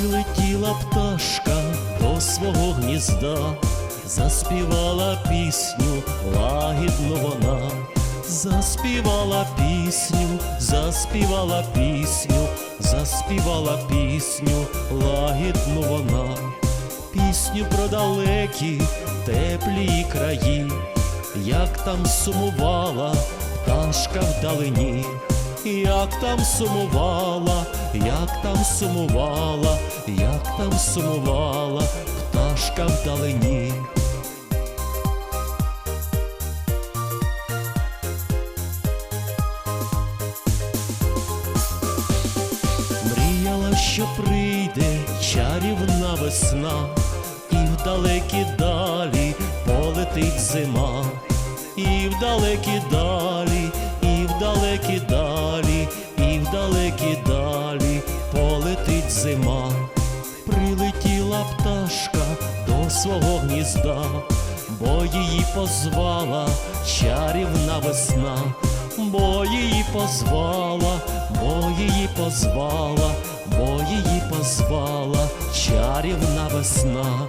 Прилетіла пташка до свого гнізда, заспівала пісню, лагідну вона, заспівала пісню, заспівала пісню, заспівала пісню, лагідну вона, пісню про далекі теплі краї, як там сумувала пташка вдалині, як там сумувала, як там сумувала, як там сумувала пташка вдалині. Мріяла, що прийде чарівна весна, і в далекі далі полетить зима, і в далекі далі, зима. Прилетіла пташка до свого гнізда, бо її позвала чарівна весна, бо її позвала, бо її позвала, бо її позвала чарівна весна.